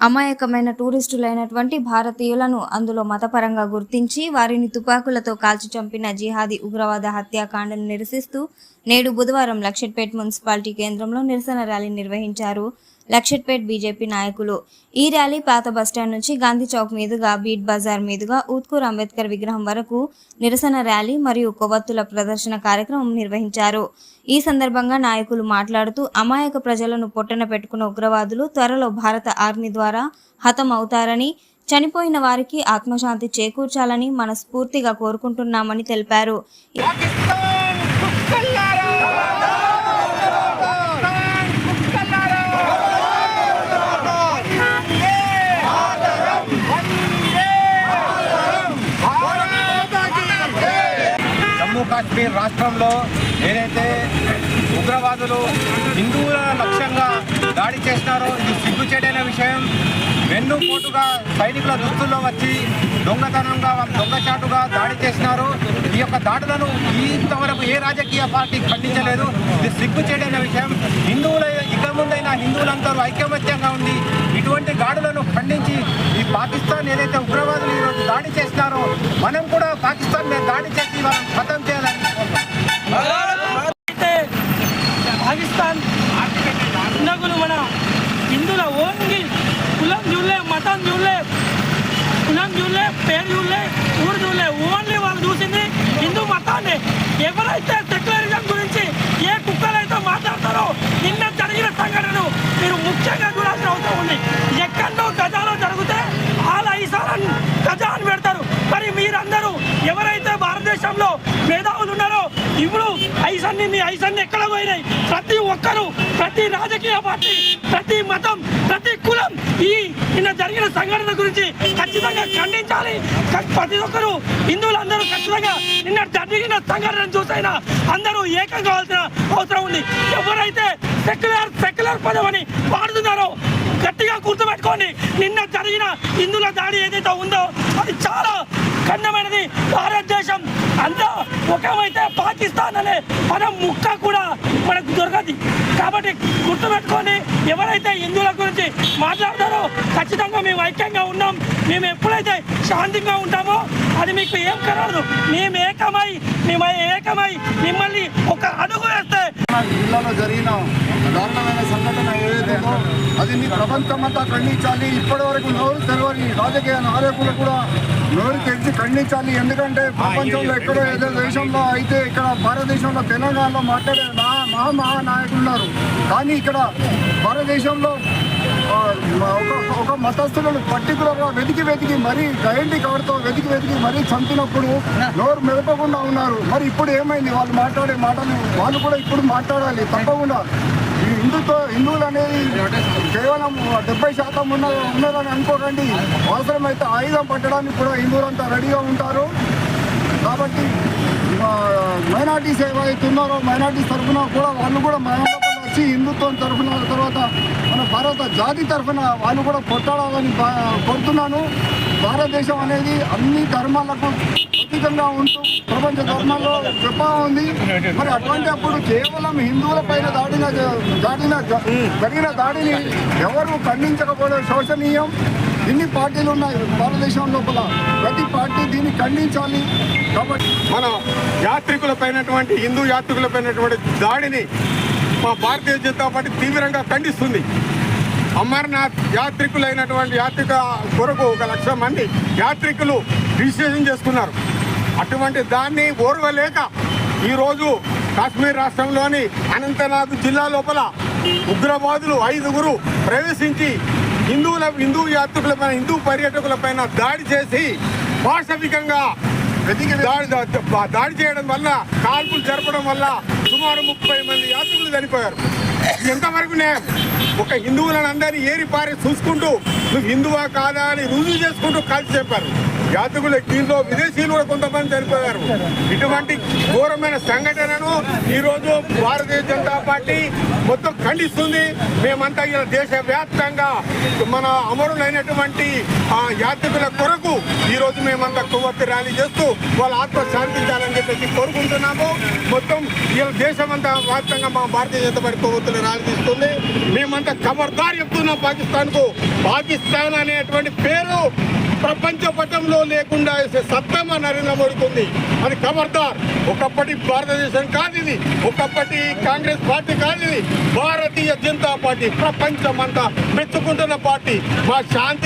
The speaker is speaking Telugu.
అమాయకమైన టూరిస్టులైనటువంటి భారతీయులను అందులో మతపరంగా గుర్తించి వారిని తుపాకులతో కాల్చి చంపిన జిహాదీ ఉగ్రవాద హత్యాకాండను నిరసిస్తూ నేడు బుధవారం లక్షట్పేట్ మున్సిపాలిటీ కేంద్రంలో నిరసన ర్యాలీ నిర్వహించారు లక్షట్పేట్ బీజేపీ నాయకులు. ఈ ర్యాలీ పాత బస్టాండ్ నుంచి గాంధీ చౌక్ మీదుగా బీట్ బజార్ మీదుగా ఊత్కూర్ అంబేద్కర్ విగ్రహం వరకు నిరసన ర్యాలీ మరియు కొవ్వొత్తుల ప్రదర్శన కార్యక్రమం నిర్వహించారు. ఈ సందర్భంగా నాయకులు మాట్లాడుతూ అమాయక ప్రజలను పొట్టన పెట్టుకున్న ఉగ్రవాదులు త్వరలో భారత ఆర్మీ ద్వారా హతం అవుతారని చనిపోయిన వారికి ఆత్మశాంతి చేకూర్చాలని మనస్ఫూర్తిగా కోరుకుంటున్నామని తెలిపారు. కాశ్మీర్ రాష్ట్రంలో ఏదైతే ఉగ్రవాదులు హిందువుల లక్ష్యంగా దాడి చేసినారో ఇది సిగ్గుచేటైన విషయం. వెన్నుపోటుగా సైనికుల దుస్తుల్లో వచ్చి దొంగతనంగా దొంగచాటుగా దాడి చేసినారు. ఈ యొక్క దాడులను ఇంతవరకు ఏ రాజకీయ పార్టీ ఖండించలేదు. ఇది సిగ్గుచేటైన విషయం. హిందువుల ఇక ముందైనా హిందువులందరూ ఐకమత్యంగా ఉంది ఇటువంటి దాడులను ఖండించి ఈ పాకిస్తాన్ ఏదైతే ఉగ్రవాదులు ఈరోజు దాడి చేసినారో మనం కూడా పాకిస్తాన్ మీద దాడి చేసి వాళ్ళని ఖతం చేయాలని అయితే పాకిస్తాన్ హిందువులు మన హిందువుల ఓన్లీ కులం కులం చూడలే కులం చూడలే పేరు చూడలే ఊరు చూడలే ఓన్లీ వాళ్ళు చూసింది హిందూ మతాన్ని. ఎవరైతే సెక్యులరిజం గురించి ఏ కుక్కలైతే మాట్లాడతారో నిన్న జరిగిన సంఘటనను మీరు ముఖ్యంగా చూడాల్సిన అవసరం ఉంది. ఎక్కడో గజాలో జరిగితే వాళ్ళ గజా అని పెడతారు. మరి మీరందరూ ఎవరైతే భారతదేశంలో మేధావులు ఉన్నారో ఇప్పుడు ఐసన్ని మీ ఐసన్ని ఎక్కడ పోయినాయి? ప్రతి ఒక్కరు ప్రతి రాజకీయ పార్టీ ప్రతి మతం ప్రతి కులం ఈ నిన్న జరిగిన సంఘటన గురించి ఖచ్చితంగా ఖండించాలి. ప్రతి ఒక్కరు హిందువులందరూ ఖచ్చితంగా నిన్న జరిగిన సంఘటన చూసైనా అందరూ ఏకం కావాల్సిన అవసరం ఉంది. ఎవరైతే సెక్యులర్ సెక్యులర్ పదం అని వాడుతున్నారో గట్టిగా గుర్తుపెట్టుకోండి. నిన్న జరిగిన హిందువుల దాడి ఏదైతే ఉందో అది చాలా ఖండమైనది. భారతదేశం అంతా ఒకమైతే పాకిస్తాన్ అనే పదం ముక్క కూడా మనకు దొరకదు. కాబట్టి గుర్తుపెట్టుకొని ఎవరైతే హిందువుల గురించి మాట్లాడతారో ఖచ్చితంగా మేము ఐక్యంగా ఉన్నాం. మేము ఎప్పుడైతే శాంతిగా ఉంటామో అది మీకు ఏం కలదు మేము ఏకమై మేము ఏకమై మిమ్మల్ని ఒక అడుగు వేస్తే జిల్లాలో జరిగిన దారుణమైన సంఘటన ఏదైతే ఉందో అది మీ ప్రపంచమంతా ఖండించాలి. ఇప్పటి వరకు నోరు తెరవని రాజకీయ నాయకులు కూడా నోరు తెరిచి ఖండించాలి. ఎందుకంటే ప్రపంచంలో ఎక్కడో ఏదో దేశంలో అయితే ఇక్కడ భారతదేశంలో తెలంగాణలో మాట్లాడే మహా మహా మహా నాయకులు ఉన్నారు. కానీ ఇక్కడ భారతదేశంలో ఒక ఒక మతస్థులను పర్టికులర్గా వెతికి వెతికి మరీ గైండి కవర్తో వెతికి వెతికి మరీ చంపినప్పుడు నోరు మెదపకుండా ఉన్నారు. మరి ఇప్పుడు ఏమైంది? వాళ్ళు మాట్లాడే మాటలు వాళ్ళు కూడా ఇప్పుడు మాట్లాడాలి. తప్పకుండా. ఈ హిందుత్వ హిందువులు అనేది కేవలం డెబ్బై శాతం ఉన్న ఉన్నారని అనుకోకండి. అవసరమైతే ఆయుధం పట్టడానికి కూడా హిందువులంతా రెడీగా ఉంటారు. కాబట్టి మైనార్టీస్ ఏవైతే ఉన్నారో మైనార్టీస్ తరఫున కూడా వాళ్ళు కూడా వచ్చి హిందుత్వం తరఫున తర్వాత మన భారత జాతి తరఫున వాళ్ళు కూడా కొట్టాడాలని కోరుతున్నాను. భారతదేశం అనేది అన్ని ధర్మాలకు ప్రతీకంగా ఉంటూ ప్రపంచ ధర్మాల్లో చెప్పా ఉంది. మరి అటువంటి అప్పుడు కేవలం హిందువుల పైన దాడిన దాడిన జరిగిన దాడిని ఎవరు ఖండించకపోవడం శోచనీయం ఇన్ని పార్టీలు ఉన్నాయి భారతదేశం లోపల. ప్రతి పార్టీ దీన్ని ఖండించాలి. కాబట్టి మన యాత్రికులపైనటువంటి హిందూ యాత్రికులపైనటువంటి దాడిని మా భారతీయ జనతా పార్టీ తీవ్రంగా ఖండిస్తుంది. అమర్నాథ్ యాత్రికులైనటువంటి యాత్రిక కొరకు ఒక లక్ష మంది యాత్రికులు రిజిస్ట్రేషన్ చేసుకున్నారు. అటువంటి దాన్ని ఓర్వలేక ఈరోజు కాశ్మీర్ రాష్ట్రంలోని అనంతనాగ్ జిల్లా లోపల ఉగ్రవాదులు ఐదుగురు ప్రవేశించి హిందువుల హిందూ యాత్రికులపైన హిందూ పర్యాటకులపైన దాడి చేసి పాశవికంగా దాడి దాడి చేయడం వల్ల కాల్పులు జరపడం వల్ల సుమారు ముప్పై మంది యాత్రికులు చనిపోయారు. ఎంతవరకు న్యాయం? ఒక హిందువులను అందరినీ ఏరి పారి చూసుకుంటూ నువ్వు హిందువా కాదా అని రుజువు చేసుకుంటూ కలిసి చెప్పారు. యాత్రికులు దీంట్లో విదేశీయులు కూడా కొంతమంది చనిపోయారు. ఇటువంటి ఘోరమైన సంఘటనను ఈరోజు భారతీయ జనతా పార్టీ మొత్తం ఖండిస్తుంది. మేమంతా ఇలా దేశవ్యాప్తంగా మన అమరులైనటువంటి ఆ యాత్రికుల కొరకు ఈరోజు మేమంతా కొవ్వొత్తి ర్యాలీ చేస్తూ వాళ్ళ ఆత్మ శాంతించాలని చెప్పేసి కోరుకుంటున్నాము. మొత్తం ఇలా దేశమంతా వ్యాప్తంగా మా భారతీయ జనతా పార్టీ కొవ్వొత్తులు ర్యాలీ తీస్తుంది. మేమంతా ఖబర్దార్ చెప్తున్నాం పాకిస్తాన్కు. పాకిస్తాన్ అనేటువంటి పేరు ప్రపంచ పటంలో లేకుండా వేసే సత్తమ నరేంద్ర మోడీకి ఉంది. అది ఖబర్దార్ ఒకప్పటి భారతదేశం కాదు ఇది ఒకప్పటి కాంగ్రెస్ పార్టీ కాదు ఇది భారతీయ జనతా పార్టీ ప్రపంచమంతా మెచ్చుకుంటున్న పార్టీ. మా శాంతి